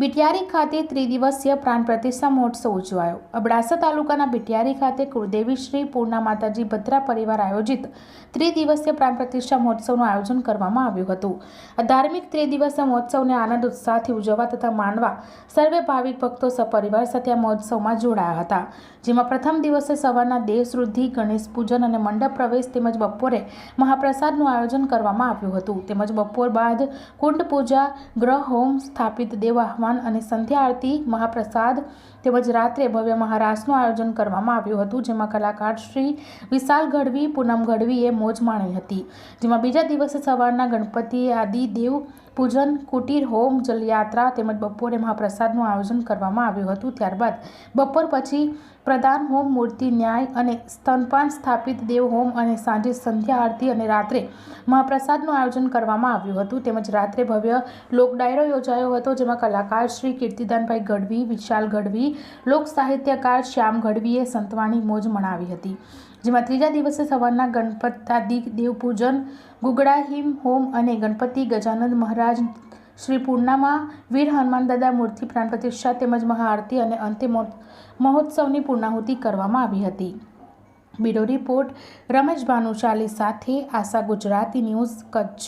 બિટિયારી ખાતે ત્રિદિવસીય પ્રાણ પ્રતિષ્ઠા મહોત્સવ ઉજવાયો. અબડાસા તાલુકાના બિટિયારી ખાતે કુળદેવી શ્રી પૂર્ણા માતાજી ભદ્રા પરિવાર આયોજિત ત્રિદિવસીય પ્રાણ પ્રતિષ્ઠા મહોત્સવનું આયોજન કરવામાં આવ્યું હતું. આ ધાર્મિક ત્રિદિવસીય મહોત્સવને આનંદ ઉત્સાહથી ઉજવવા તથા માણવા સર્વે ભાવિક ભક્તો સપરિવાર સાથે આ મહોત્સવમાં જોડાયા હતા. જેમાં પ્રથમ દિવસે સવારના દેહ ગણેશ પૂજન અને મંડપ પ્રવેશ તેમજ બપોરે મહાપ્રસાદનું આયોજન કરવામાં આવ્યું હતું. તેમજ બપોર બાદ કુંડ પૂજા, ગ્રહ હોમ સ્થાપિત, દેવ આહવાન અને સંધ્યા આરતી મહાપ્રસાદ તેમજ રાત્રે ભવ્ય મહારાસનું આયોજન કરવામાં આવ્યું હતું, જેમાં કલાકાર શ્રી વિશાલ ગઢવી, પૂનમ ગઢવીએ મોજ માણી હતી. જેમાં બીજા દિવસે સવારના ગણપતિ આદિ દેવ પૂજન, કુટીર, હોમ, જલયાત્રા તેમજ બપોરે મહાપ્રસાદનું આયોજન કરવામાં આવ્યું હતું. ત્યારબાદ બપોર પછી પ્રદાન હોમ મૂર્તિ, ન્યાય અને સ્તનપાન સ્થાપિત, દેવ હોમ અને સાંજે સંધ્યા આરતી અને રાત્રે મહાપ્રસાદનું આયોજન કરવામાં આવ્યું હતું. તેમજ રાત્રે ભવ્ય લોક ડાયરો યોજાયો હતો, જેમાં કલાકાર શ્રી કીર્તિદાનભાઈ ગઢવી, વિશાલ ગઢવી લોક સાહિત્યકાર શ્યામ ગઢવીએ સંતવાણી મોજ મનાવી હતી. જેમાં ત્રીજા દિવસે સવારના ગણપતાદિ દેવપૂજન ગુગડા હિમ અને ગણપતિ ગજાનંદ મહારાજ શ્રી પૂર્ણામાં, વીર હનુમાન દાદા મૂર્તિ પ્રાણ પ્રતિષ્ઠા તેમજ મહાઆરતી અને અંતે મહોત્સવની પૂર્ણાહુતિ કરવામાં આવી હતી. બીડો રિપોર્ટ, રમેશ ભાનુશાલી સાથે આશા ગુજરાતી ન્યૂઝ, કચ્છ.